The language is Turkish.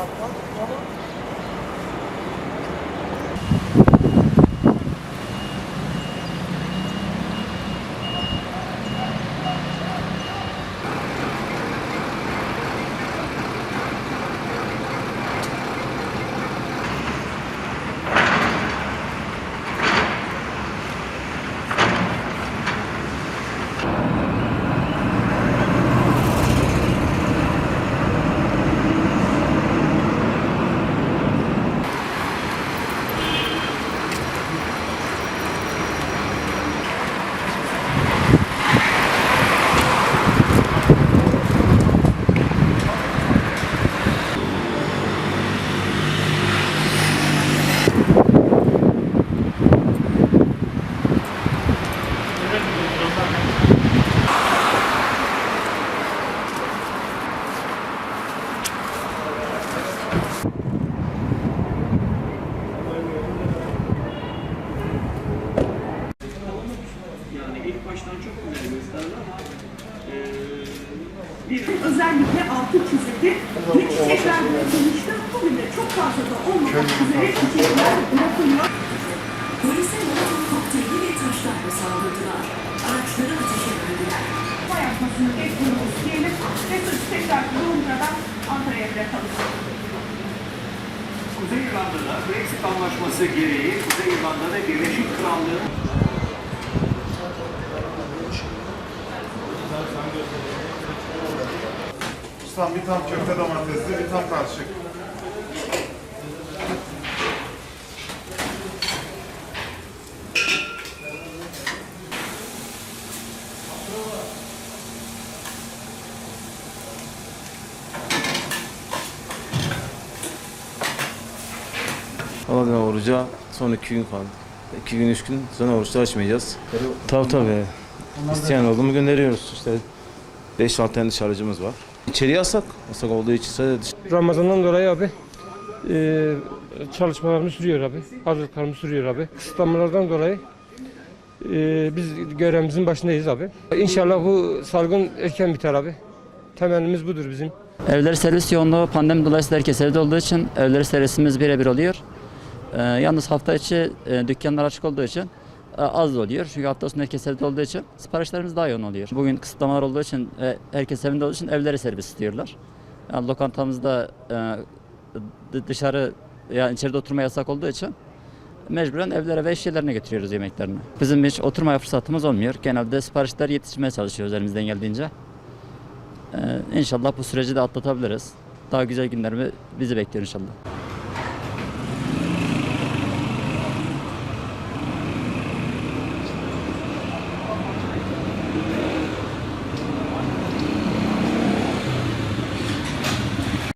어, 어, 어. Yani ilk baştan çok önemli gösterdi ama bir Özellikle altı çizildi. Hiç tekrar bırakılmıştı. Bugün de çok fazla da olmamak üzere çiçekler bırakılıyor. Polise molotov kokteyli ve taşlarla saldırdılar. Araçları ateşe verdiler. Bu yapmasını bekliyoruz diyelim. Ve tekrar Londra'dan Ankara'ya bırakalım. Kuzey İrlanda'da Brexit anlaşması gereği Kuzey İrlanda ve Birleşik Krallığı Ustam bir tam köfte domatesli, bir tam karışık. Valla oruca son iki gün kaldı. İki gün, üç gün sonra oruçta açmayacağız. Tabii tabii. İsteyen oldu mu gönderiyoruz. İşte 5-6 tane dışarıcımız var. İçeriye yasak. Yasak olduğu için sadece dış- Ramazan'dan dolayı abi e, çalışmalarımız sürüyor abi. Hazırlıklarımız sürüyor abi. Kısıtlamalardan dolayı e, biz görevimizin başındayız abi. İnşallah bu salgın erken biter abi. Temennimiz budur bizim. Evleri servis yoğunluğu pandemi dolayısıyla herkes evde olduğu için evleri servisimiz birebir oluyor. Ee, yalnız hafta içi e, dükkanlar açık olduğu için e, az oluyor. Çünkü hafta sonu herkes evde olduğu için siparişlerimiz daha yoğun oluyor. Bugün kısıtlamalar olduğu için e, herkes evinde olduğu için evlere servis istiyorlar. Yani lokantamızda e, dışarı yani içeride oturma yasak olduğu için mecburen evlere ve iş yerlerine getiriyoruz yemeklerini. Bizim hiç oturmaya fırsatımız olmuyor. Genelde siparişler yetiştirmeye çalışıyoruz elimizden geldiğince. Ee, inşallah bu süreci de atlatabiliriz. Daha güzel günler bizi bekliyor inşallah.